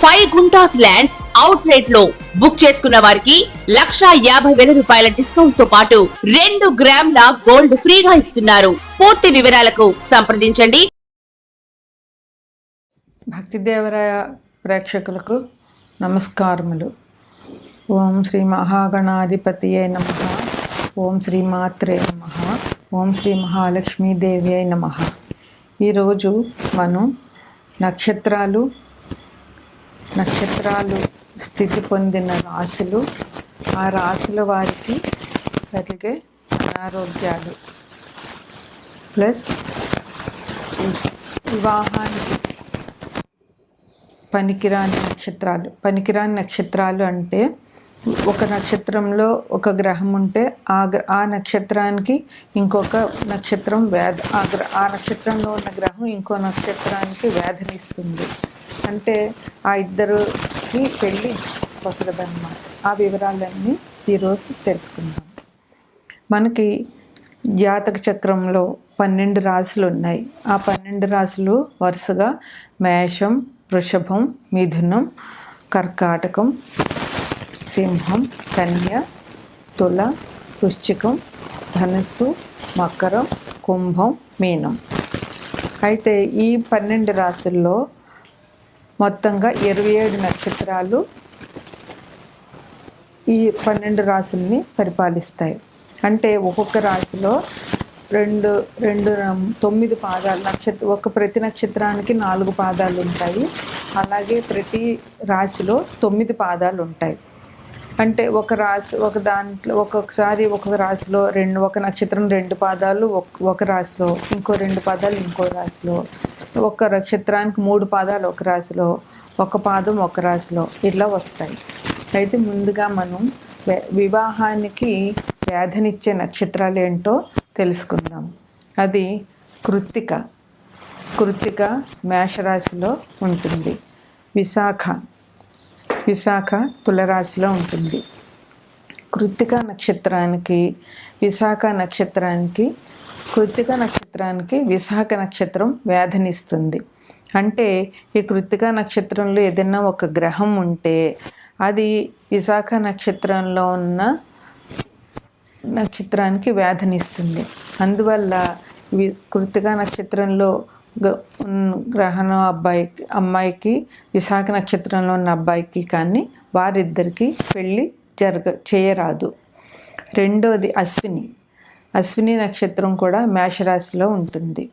Five guntas land out రేట్లో book చేసుకున్న వారికి లక్షా యాభై వేల రూపాయల డిస్కౌంట్తో పాటు రెండు గ్రాముల గోల్డ్ ఫ్రీగా ఇస్తున్నారు. పూర్తి వివరాలకు సంప్రదించండి. భక్తిదేవరాయ ప్రేక్షకులకు నమస్కారములు. ఓం శ్రీ మహాగణాధిపతియే నమ. ఓం శ్రీ మాత్రే నమ. ఓం శ్రీ మహాలక్ష్మీదేవి అయి నమ ఈరోజు మనం నక్షత్రాలు నక్షత్రాలు స్థితి పొందిన రాశులు ఆ రాశుల వారికి కలిగే అనారోగ్యాలు. ప్లస్ వివాహానికి పనికిరాని నక్షత్రాలు. పనికిరాని నక్షత్రాలు అంటే ఒక నక్షత్రంలో ఒక గ్రహం ఉంటే ఆ గ్ర ఆ నక్షత్రానికి ఇంకొక నక్షత్రం వేద ఆ గ్ర ఆ నక్షత్రంలో ఉన్న గ్రహం ఇంకో నక్షత్రానికి వేధనిస్తుంది అంటే ఆ ఇద్దరుకి పెళ్ళి పొసగదన్నమాట ఆ వివరాలన్నీ ఈరోజు తెలుసుకుందాం. మనకి జాతక చక్రంలో పన్నెండు రాశులు ఉన్నాయి. ఆ పన్నెండు రాశులు వరుసగా మేషం వృషభం మిథునం కర్కాటకం సింహం కన్య తుల వృశ్చికం ధనుస్సు మకరం కుంభం మీనం. అయితే ఈ పన్నెండు రాశుల్లో మొత్తంగా ఇరవై ఏడు నక్షత్రాలు ఈ పన్నెండు రాశుల్ని పరిపాలిస్తాయి. అంటే ఒక్కొక్క రాశిలో రెండు రెండు తొమ్మిది పాదాలు నక్షత్ర ఒక ప్రతి నక్షత్రానికి నాలుగు పాదాలు ఉంటాయి. అలాగే ప్రతి రాశిలో తొమ్మిది పాదాలు ఉంటాయి. అంటే ఒక రాశి ఒక దాంట్లో ఒక్కొక్కసారి ఒక రాశిలో రెండు ఒక నక్షత్రం రెండు పాదాలు ఒక- ఒక రాశిలో ఇంకో రెండు పాదాలు ఇంకో రాశిలో ఒక నక్షత్రానికి మూడు పాదాలు ఒక రాశిలో ఒక పాదం ఒక రాశిలో ఇట్లా వస్తాయి. అయితే ముందుగా మనం వివాహానికి వ్యాధనిచ్చే నక్షత్రాలు ఏంటో తెలుసుకుందాం. అది కృత్తిక. కృత్తిక మేషరాశిలో ఉంటుంది. విశాఖ. విశాఖ తులరాశిలో ఉంటుంది. కృత్తిక నక్షత్రానికి విశాఖ నక్షత్రానికి కృత్తిక నక్షత్రానికి విశాఖ నక్షత్రం వేధనిస్తుంది అంటే ఈ కృత్తిక నక్షత్రంలో ఏదైనా ఒక గ్రహం ఉంటే అది విశాఖ నక్షత్రంలో ఉన్న నక్షత్రానికి వేధనిస్తుంది అందువల్ల వి కృతిక నక్షత్రంలో గ- గ్రహణం అబ్బాయి అమ్మాయికి విశాఖ నక్షత్రంలో ఉన్న అబ్బాయికి కానీ వారిద్దరికి పెళ్ళి జరగ చేయరాదు. రెండోది అశ్విని. అశ్విని నక్షత్రం కూడా మేషరాశిలో ఉంటుంది.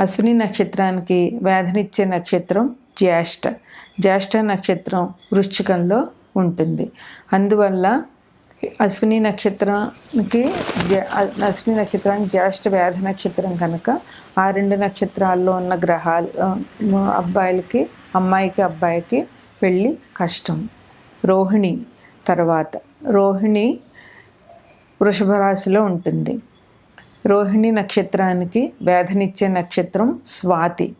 అశ్విని నక్షత్రానికి వేధనిచ్చే నక్షత్రం జ్యేష్ఠ. జ్యేష్ఠ నక్షత్రం వృశ్చికంలో ఉంటుంది. అందువల్ల అశ్విని నక్షత్రానికి జ- అశ్విని నక్షత్రానికి జ్యేష్ఠ వేధ నక్షత్రం కనుక ఆ రెండు నక్షత్రాల్లో ఉన్న గ్రహాలు అబ్బాయిలకి అమ్మాయికి అబ్బాయికి పెళ్ళి కష్టం. రోహిణి తర్వాత. రోహిణి వృషభ రాశిలో ఉంటుంది. రోహిణి నక్షత్రానికి వేధనిచ్చే నక్షత్రం స్వాతి.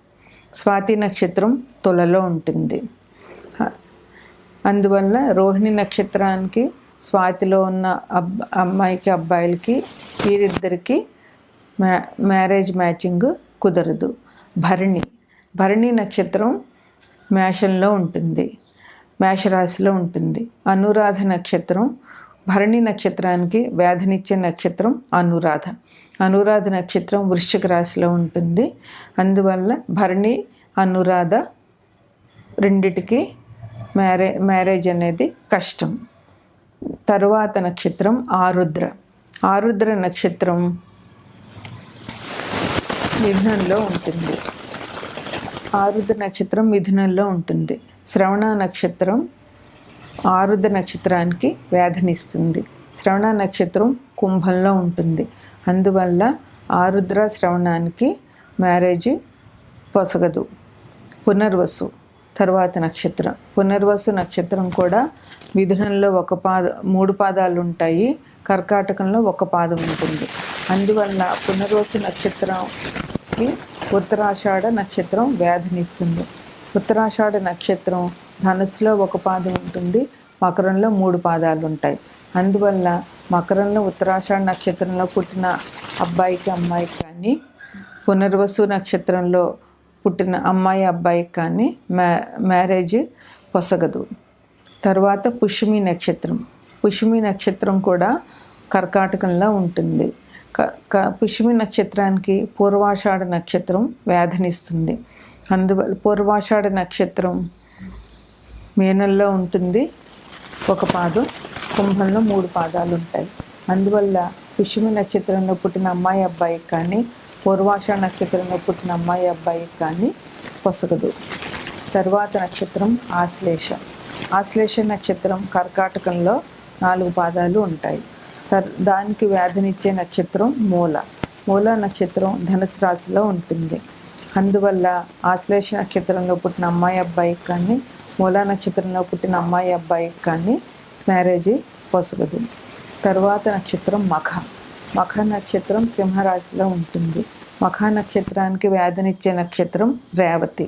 స్వాతి నక్షత్రం తులలో ఉంటుంది. అందువల్ల రోహిణి నక్షత్రానికి స్వాతిలో ఉన్న అబ్ అమ్మాయికి అబ్బాయిలకి వీరిద్దరికి మ్యా మ్యారేజ్ మ్యాచింగ్ కుదరదు. భరణి. భరణి నక్షత్రం మేషంలో ఉంటుంది. మేషరాశిలో ఉంటుంది. అనురాధ నక్షత్రం భరణి నక్షత్రానికి వేధనిచ్చే నక్షత్రం అనురాధ. అనురాధ నక్షత్రం వృశ్చిక రాశిలో ఉంటుంది. అందువల్ల భరణి అనురాధ రెండిటికి మ్యారే మ్యారేజ్ అనేది కష్టం. తరువాత నక్షత్రం ఆరుద్ర. ఆరుద్ర నక్షత్రం మిథునంలో ఉంటుంది. ఆరుద్ర నక్షత్రం మిథునంలో ఉంటుంది. శ్రవణ నక్షత్రం ఆరుద్ర నక్షత్రానికి వేధనిస్తుంది శ్రవణ నక్షత్రం కుంభంలో ఉంటుంది. అందువల్ల ఆరుద్ర శ్రవణానికి మ్యారేజ్ పొసగదు. పునర్వసు తర్వాత నక్షత్రం. పునర్వసు నక్షత్రం కూడా మిథునంలో ఒక పాద మూడు పాదాలు ఉంటాయి కర్కాటకంలో ఒక పాదం ఉంటుంది. అందువల్ల పునర్వసు నక్షత్రంకి ఉత్తరాషాఢ నక్షత్రం వ్యాధినిస్తుంది. ఉత్తరాషాఢ నక్షత్రం ధనుసులో ఒక పాదం ఉంటుంది మకరంలో మూడు పాదాలు ఉంటాయి అందువల్ల మకరంలో ఉత్తరాషాఢ నక్షత్రంలో పుట్టిన అబ్బాయికి అమ్మాయికి కానీ పునర్వసు నక్షత్రంలో పుట్టిన అమ్మాయి అబ్బాయికి కానీ మ్యా మ్యారేజ్ పొసగదు. తర్వాత పుష్మి నక్షత్రం. పుష్మి నక్షత్రం కూడా కర్కాటకంలో ఉంటుంది. క క పుష్మి నక్షత్రానికి పూర్వాషాఢ నక్షత్రం వ్యాధనిస్తుంది. అందువల్ల పూర్వాషాఢ నక్షత్రం మేనల్లో ఉంటుంది. ఒక పాదం కుంభంలో మూడు పాదాలు ఉంటాయి. అందువల్ల పుష్యమి నక్షత్రంలో పుట్టిన అమ్మాయి అబ్బాయికి కానీ పూర్వాష నక్షత్రంలో పుట్టిన అమ్మాయి అబ్బాయికి కానీ పొసగదు. తర్వాత నక్షత్రం ఆశ్లేష. ఆశ్లేష నక్షత్రం కర్కాటకంలో నాలుగు పాదాలు ఉంటాయి. దానికి వ్యాధినిచ్చే నక్షత్రం మూల. మూల నక్షత్రం ధనుసు రాశిలో ఉంటుంది. అందువల్ల ఆశ్లేష నక్షత్రంలో పుట్టిన అమ్మాయి అబ్బాయికి కానీ మూలా నక్షత్రంలో పుట్టిన అమ్మాయి అబ్బాయికి కానీ మ్యారేజ్ పొసగదు తర్వాత నక్షత్రం మఖ. మఖ నక్షత్రం సింహరాశిలో ఉంటుంది. మఖ నక్షత్రానికి వ్యాధినిచ్చే నక్షత్రం రేవతి.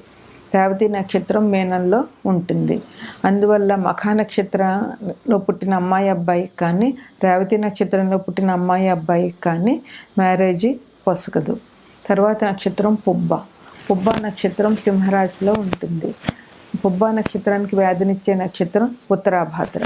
రేవతి నక్షత్రం మేనంలో ఉంటుంది. అందువల్ల మఖ నక్షత్రంలో పుట్టిన అమ్మాయి అబ్బాయికి కానీ రేవతి నక్షత్రంలో పుట్టిన అమ్మాయి అబ్బాయికి కానీ మ్యారేజ్ పొసగదు తర్వాత నక్షత్రం పుబ్బ. పుబ్బ నక్షత్రం సింహరాశిలో ఉంటుంది. పుబ్బ నక్షత్రానికి వ్యాధినిచ్చే నక్షత్రం ఉత్తరాభాద్ర.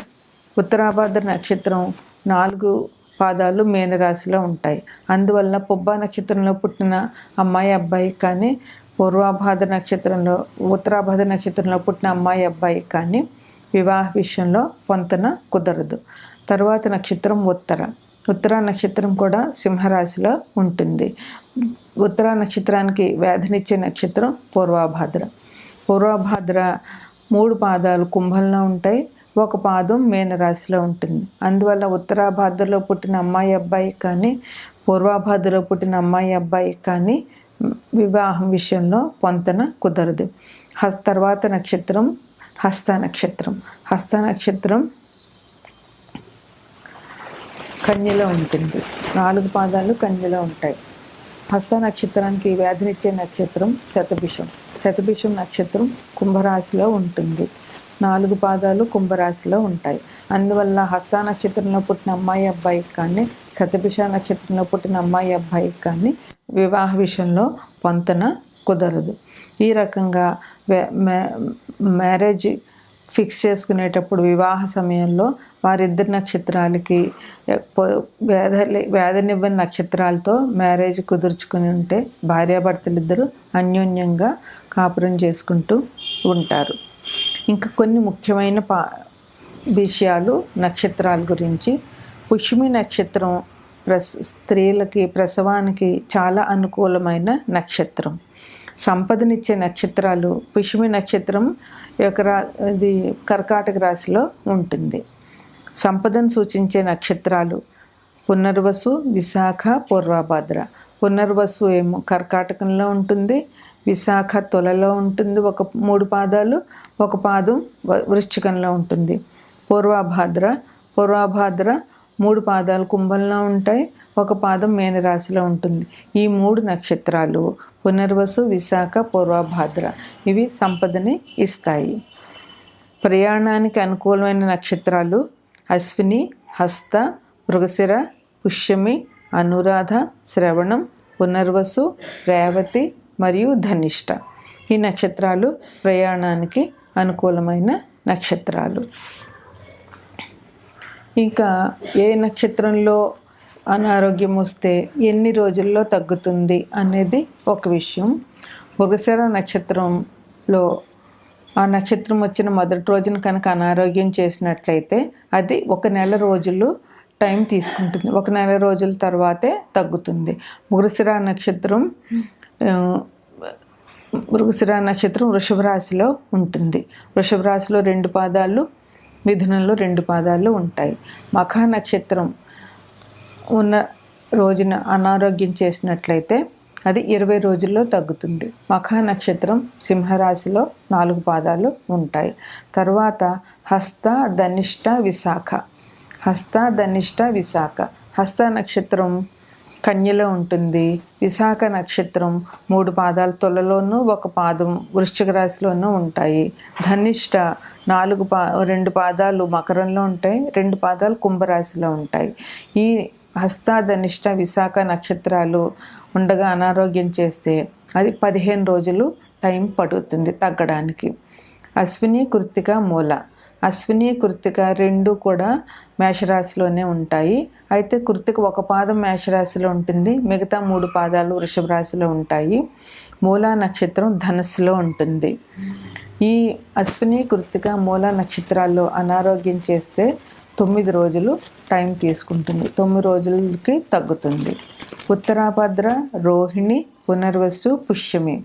ఉత్తరాభాద్ర నక్షత్రం నాలుగు పాదాలు మేనరాశిలో ఉంటాయి. అందువల్ల పుబ్బ నక్షత్రంలో పుట్టిన అమ్మాయి అబ్బాయి కానీ పూర్వాభాద్ర నక్షత్రంలో ఉత్తరాభాద్ర నక్షత్రంలో పుట్టిన అమ్మాయి అబ్బాయి కానీ వివాహ విషయంలో పొంతన కుదరదు. తర్వాత నక్షత్రం ఉత్తర. ఉత్తర నక్షత్రం కూడా సింహరాశిలో ఉంటుంది. ఉత్తర నక్షత్రానికి వ్యాధినిచ్చే నక్షత్రం పూర్వాభాద్ర. పూర్వభాద్ర మూడు పాదాలు కుంభంలో ఉంటాయి. ఒక పాదం మేనరాశిలో ఉంటుంది. అందువల్ల ఉత్తరాభాద్రలో పుట్టిన అమ్మాయి అబ్బాయి కానీ పూర్వాభాద్రలో పుట్టిన అమ్మాయి అబ్బాయి కానీ వివాహం విషయంలో పొంతన కుదరదు. హస్ తర్వాత నక్షత్రం హస్త నక్షత్రం. హస్త నక్షత్రం కన్యలో ఉంటుంది. నాలుగు పాదాలు కన్యలో ఉంటాయి. హస్త నక్షత్రానికి వ్యాధినిచ్చే నక్షత్రం శతభిషం. శతభిషం నక్షత్రం కుంభరాశిలో ఉంటుంది. నాలుగు పాదాలు కుంభరాశిలో ఉంటాయి. అందువల్ల హస్త నక్షత్రంలో పుట్టిన అమ్మాయి అబ్బాయికి కానీ శతభిష నక్షత్రంలో పుట్టిన అమ్మాయి అబ్బాయికి కానీ వివాహ విషయంలో పొంతన కుదరదు. ఈ రకంగా మ్యారేజ్ ఫిక్స్ చేసుకునేటప్పుడు వివాహ సమయంలో వారిద్దరి నక్షత్రాలకి పొ- వేద వేదనివ్వని నక్షత్రాలతో మ్యారేజ్ కుదుర్చుకుని ఉంటే భార్యాభర్తలిద్దరూ అన్యోన్యంగా కాపురం చేసుకుంటూ ఉంటారు. ఇంకా కొన్ని ముఖ్యమైన పా విషయాలు నక్షత్రాల గురించి. పుష్మి నక్షత్రం ప్రస్ స్త్రీలకి ప్రసవానికి చాలా అనుకూలమైన నక్షత్రం. సంపదనిచ్చే నక్షత్రాలు పుష్మి నక్షత్రం యొక్క రా ఇది కర్కాటక రాశిలో ఉంటుంది. సంపదను సూచించే నక్షత్రాలు పునర్వసు విశాఖ పూర్వభద్ర. పునర్వసు ఏమో కర్కాటకంలో ఉంటుంది విశాఖ తొలలో ఉంటుంది ఒక మూడు పాదాలు ఒక పాదం వ- వృశ్చికంలో ఉంటుంది. పూర్వభాద్ర పూర్వభాద్ర మూడు పాదాలు కుంభంలో ఉంటాయి ఒక పాదం మేనరాశిలో ఉంటుంది. ఈ మూడు నక్షత్రాలు పునర్వసు విశాఖ పూర్వభాద్ర. ఇవి సంపదని ఇస్తాయి. ప్రయాణానికి అనుకూలమైన నక్షత్రాలు అశ్విని హస్త మృగశిర పుష్యమి అనురాధ శ్రవణం పునర్వసు రేవతి మరియు ధనిష్ట. ఈ నక్షత్రాలు ప్రయాణానికి అనుకూలమైన నక్షత్రాలు. ఇంకా ఏ నక్షత్రంలో అనారోగ్యం వస్తే ఎన్ని రోజుల్లో తగ్గుతుంది అనేది ఒక విషయం. మృగశిర నక్షత్రంలో ఆ నక్షత్రం వచ్చిన మొదటి రోజున కనుక అనారోగ్యం చేసినట్లయితే అది ఒక నెల రోజులు టైం తీసుకుంటుంది. ఒక నెల రోజుల తర్వాతే తగ్గుతుంది. మృగశిర నక్షత్రం మృగశిర నక్షత్రం వృషభ రాశిలో ఉంటుంది. వృషభ రాశిలో రెండు పాదాలు మిథునంలో రెండు పాదాలు ఉంటాయి. మఖా నక్షత్రం ఉన్న రోజున అనారోగ్యం చేసినట్లయితే అది ఇరవై రోజుల్లో తగ్గుతుంది. మఖ నక్షత్రం సింహరాశిలో నాలుగు పాదాలు ఉంటాయి. తర్వాత హస్త ధనిష్ట విశాఖ. హస్త ధనిష్ట విశాఖ. హస్త నక్షత్రం కన్యలో ఉంటుంది. విశాఖ నక్షత్రం మూడు పాదాల తొలలోనూ ఒక పాదం వృశ్చిక రాశిలోనూ ఉంటాయి. ధనిష్ట నాలుగు పా రెండు పాదాలు మకరంలో ఉంటాయి. రెండు పాదాలు కుంభరాశిలో ఉంటాయి. ఈ హస్తాధనిష్ట విశాఖ నక్షత్రాలు ఉండగా అనారోగ్యం చేస్తే అది పదిహేను రోజులు టైం పడుతుంది తగ్గడానికి. అశ్విని కృత్తిక మూల. అశ్విని కృత్తిక రెండు కూడా మేషరాశిలోనే ఉంటాయి. అయితే కృత్తిక ఒక పాదం మేషరాశిలో ఉంటుంది మిగతా మూడు పాదాలు వృషభ రాశిలో ఉంటాయి. మూలా నక్షత్రం ధనస్సులో ఉంటుంది. ఈ అశ్విని కృత్తిక మూల నక్షత్రాల్లో అనారోగ్యం చేస్తే తొమ్మిది రోజులు టైం తీసుకుంటుంది. తొమ్మిది రోజులకి తగ్గుతుంది. ఉత్తరాభద్ర రోహిణి పునర్వసు పుష్యమి.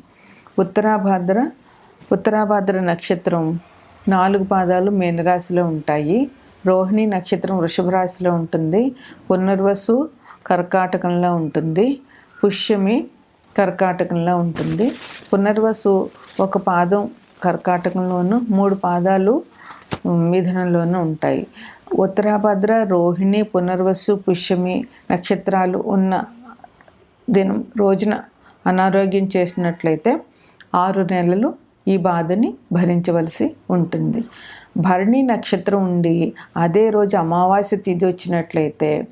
ఉత్తరాభద్ర ఉత్తరాభద్ర నక్షత్రం నాలుగు పాదాలు మీనరాశిలో ఉంటాయి. రోహిణి నక్షత్రం వృషభ రాశిలో ఉంటుంది. పునర్వసు కర్కాటకంలో ఉంటుంది. పుష్యమి కర్కాటకంలో ఉంటుంది. పునర్వసు ఒక పాదం కర్కాటకంలోను మూడు పాదాలు మిథునంలోనూ ఉంటాయి. ఉత్తరాభద్ర రోహిణి పునర్వసు పుష్యమి నక్షత్రాలు ఉన్న దినం రోజున అనారోగ్యం చేసినట్లయితే ఆరు నెలలు ఈ బాధని భరించవలసి ఉంటుంది. భరణి నక్షత్రం ఉండి అదే రోజు అమావాస్య తిథి వచ్చినట్లయితే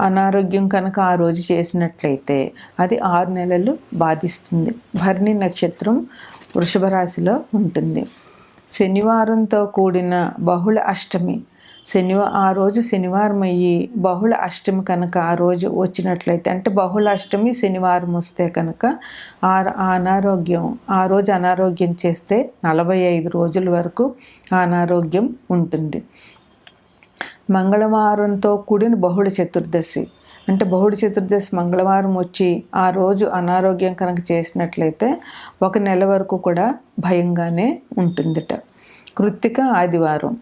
అనారోగ్యం కనుక ఆ రోజు చేసినట్లయితే అది ఆరు నెలలు బాధిస్తుంది. భరణి నక్షత్రం వృషభ రాశిలో ఉంటుంది. శనివారంతో కూడిన బహుళ అష్టమి. శనివా ఆ రోజు శనివారం అయ్యి బహుళ అష్టమి కనుక ఆ రోజు వచ్చినట్లయితే అంటే బహుళ అష్టమి శనివారం వస్తే కనుక ఆ అనారోగ్యం ఆ రోజు అనారోగ్యం చేస్తే నలభై ఐదు రోజుల వరకు అనారోగ్యం ఉంటుంది. మంగళవారంతో కూడిన బహుళ చతుర్దశి. అంటే బహుళ చతుర్దశి మంగళవారం వచ్చి ఆ రోజు అనారోగ్యం కనుక చేసినట్లయితే ఒక నెల వరకు కూడా భయంగానే ఉంటుందిట. కృత్తిక ఆదివారం.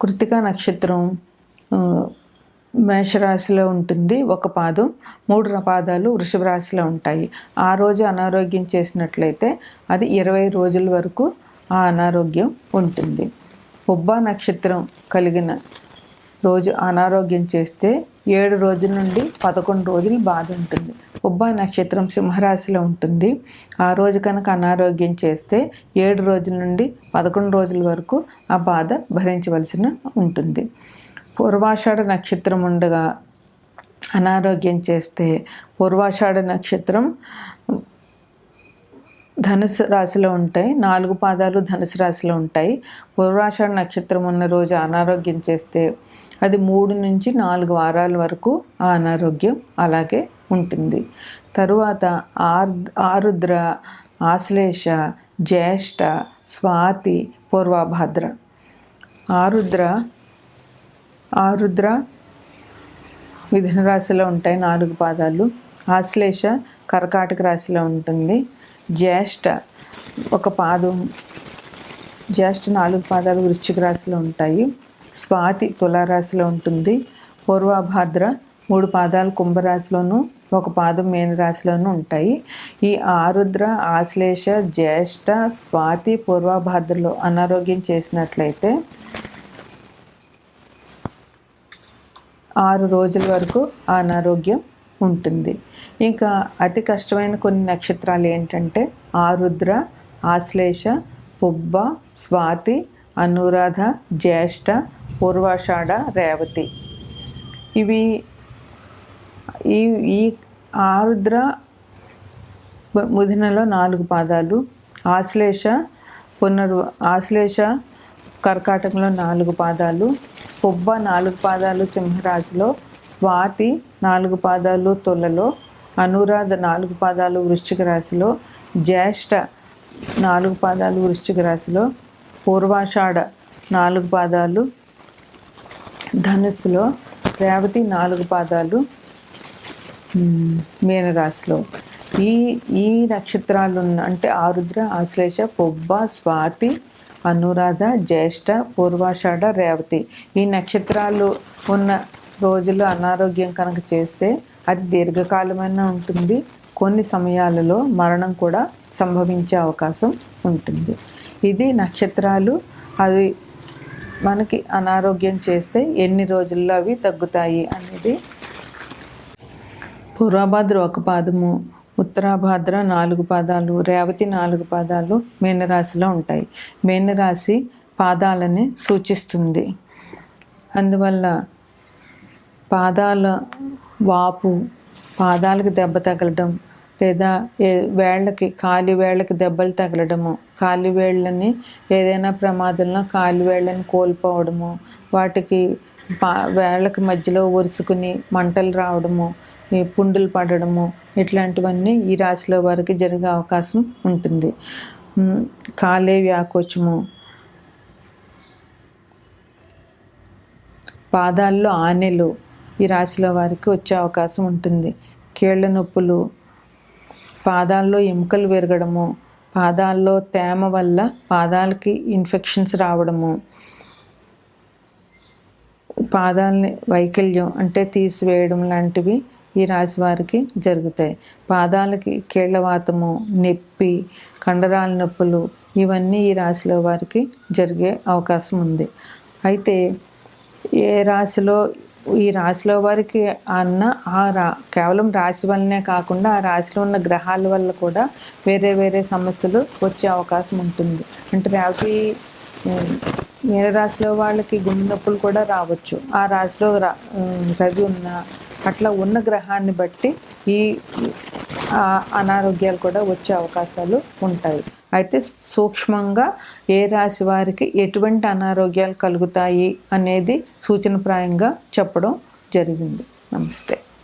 కృత్తిక నక్షత్రం మేషరాశిలో ఉంటుంది ఒక పాదం మూడు పాదాలు వృషభ రాశిలో ఉంటాయి. ఆ రోజు అనారోగ్యం చేసినట్లయితే అది ఇరవై రోజుల వరకు ఆ అనారోగ్యం ఉంటుంది. ఉబ్బా నక్షత్రం కలిగిన రోజు అనారోగ్యం చేస్తే ఏడు రోజుల నుండి పదకొండు రోజులు బాధ ఉంటుంది. ఉబ్బా నక్షత్రం సింహరాశిలో ఉంటుంది. ఆ రోజు కనుక అనారోగ్యం చేస్తే ఏడు రోజుల నుండి పదకొండు రోజుల వరకు ఆ బాధ భరించవలసిన ఉంటుంది. పూర్వాషాఢ నక్షత్రం ఉండగా అనారోగ్యం చేస్తే పూర్వాషాఢ నక్షత్రం ధనుసు రాశిలో ఉంటాయి. నాలుగు పాదాలు ధనుసు రాశిలో ఉంటాయి. పూర్వాషాఢ నక్షత్రం ఉన్న రోజు అనారోగ్యం చేస్తే అది మూడు నుంచి నాలుగు వారాల వరకు ఆ అనారోగ్యం అలాగే ఉంటుంది. తరువాత ఆర్ ఆరుద్ర ఆశ్లేష జ్యేష్ఠ స్వాతి పూర్వభద్ర. ఆరుద్ర ఆరుద్ర మిథున రాశిలో ఉంటాయి నాలుగు పాదాలు. ఆశ్లేష కర్కాటక రాశిలో ఉంటుంది. జ్యేష్ఠ ఒక పాదం జ్యేష్ఠ నాలుగు పాదాలు వృశ్చిక రాశిలో ఉంటాయి. స్వాతి తులారాశిలో ఉంటుంది. పూర్వభాద్ర మూడు పాదాలు కుంభరాశిలోను ఒక పాదం మేనరాశిలోనూ ఉంటాయి. ఈ ఆరుద్ర ఆశ్లేష జ్యేష్ఠ స్వాతి పూర్వభాద్రలో అనారోగ్యం చేసినట్లయితే ఆరు రోజుల వరకు ఆ అనారోగ్యం ఉంటుంది. ఇంకా అతి కష్టమైన కొన్ని నక్షత్రాలు ఏంటంటే ఆరుద్ర ఆశ్లేష పుబ్బ స్వాతి అనురాధ జ్యేష్ఠ పూర్వాషాఢ రేవతి. ఇవి ఈ ఈ ఆరుద్ర ముదినలో నాలుగు పాదాలు ఆశ్లేష పునర్ ఆశ్లేష కర్కాటకంలో నాలుగు పాదాలు పుబ్బ నాలుగు పాదాలు సింహరాశిలో స్వాతి నాలుగు పాదాలు తొలలో అనురాధ నాలుగు పాదాలు వృశ్చిక రాశిలో జ్యేష్ఠ నాలుగు పాదాలు వృశ్చిక రాశిలో పూర్వాషాఢ నాలుగు పాదాలు ధనుస్సులో రేవతి నాలుగు పాదాలు మీనరాశిలో. ఈ ఈ నక్షత్రాలు ఉన్న అంటే ఆరుద్ర ఆశ్లేష పొబ్బ స్వాతి అనురాధ జ్యేష్ఠ పూర్వాషాఢ రేవతి. ఈ నక్షత్రాలు ఉన్న రోజులు అనారోగ్యం కనుక చేస్తే అది దీర్ఘకాలమైన ఉంటుంది. కొన్ని సమయాలలో మరణం కూడా సంభవించే అవకాశం ఉంటుంది. ఇది నక్షత్రాలు అవి మనకి అనారోగ్యం చేస్తే ఎన్ని రోజుల్లో అవి తగ్గుతాయి అనేది పూర్వభాద్ర ఒక పాదము ఉత్తరాభాద్ర నాలుగు పాదాలు రేవతి నాలుగు పాదాలు మేనరాశిలో ఉంటాయి. మేనరాశి పాదాలని సూచిస్తుంది. అందువల్ల పాదాల వాపు పాదాలకు దెబ్బ తగలడం లేదా ఏ- వేళ్ళకి కాలి వేళ్ళకి దెబ్బలు తగలడము. కాలి వేళ్ళని ఏదైనా ప్రమాదంలో కాలి వేళ్ళని కోల్పోవడము. వాటికి పా వేళ్ళకి మధ్యలో ఒరుసుకుని మంటలు రావడము పుండులు పడడము ఇట్లాంటివన్నీ ఈ రాశిలో వారికి జరిగే అవకాశం ఉంటుంది. కాలే వ్యాకోచము. పాదాల్లో ఆనెలు ఈ రాశిలో వారికి వచ్చే అవకాశం ఉంటుంది. కీళ్ళ నొప్పులు పాదాల్లో ఎముకలు విరగడము పాదాల్లో తేమ వల్ల పాదాలకి ఇన్ఫెక్షన్స్ రావడము. పాదాలని వైకల్యం అంటే తీసివేయడం లాంటివి ఈ రాశి వారికి జరుగుతాయి. పాదాలకి కీళ్ళవాతము నొప్పి కండరాల నొప్పులు ఇవన్నీ ఈ రాశిలో వారికి జరిగే అవకాశం ఉంది. అయితే ఏ రాశిలో ఈ రాశిలో వారికి అన్న ఆ రా కేవలం రాశి వల్లనే కాకుండా ఆ రాశిలో ఉన్న గ్రహాల వల్ల కూడా వేరే వేరే సమస్యలు వచ్చే అవకాశం ఉంటుంది. అంటే రేవతి ఉమ్, రాశిలో వాళ్ళకి గుండె నొప్పులు కూడా రావచ్చు. ఆ రాశిలో రా రవి ఉన్న అట్లా ఉన్న గ్రహాన్ని బట్టి ఈ అనారోగ్యాలు కూడా వచ్చే అవకాశాలు ఉంటాయి. అయితే సూక్ష్మంగా ఏ రాశి వారికి ఎటువంటి అనారోగ్యాలు కలుగుతాయి అనేది సూచనప్రాయంగా చెప్పడం జరిగింది. నమస్తే.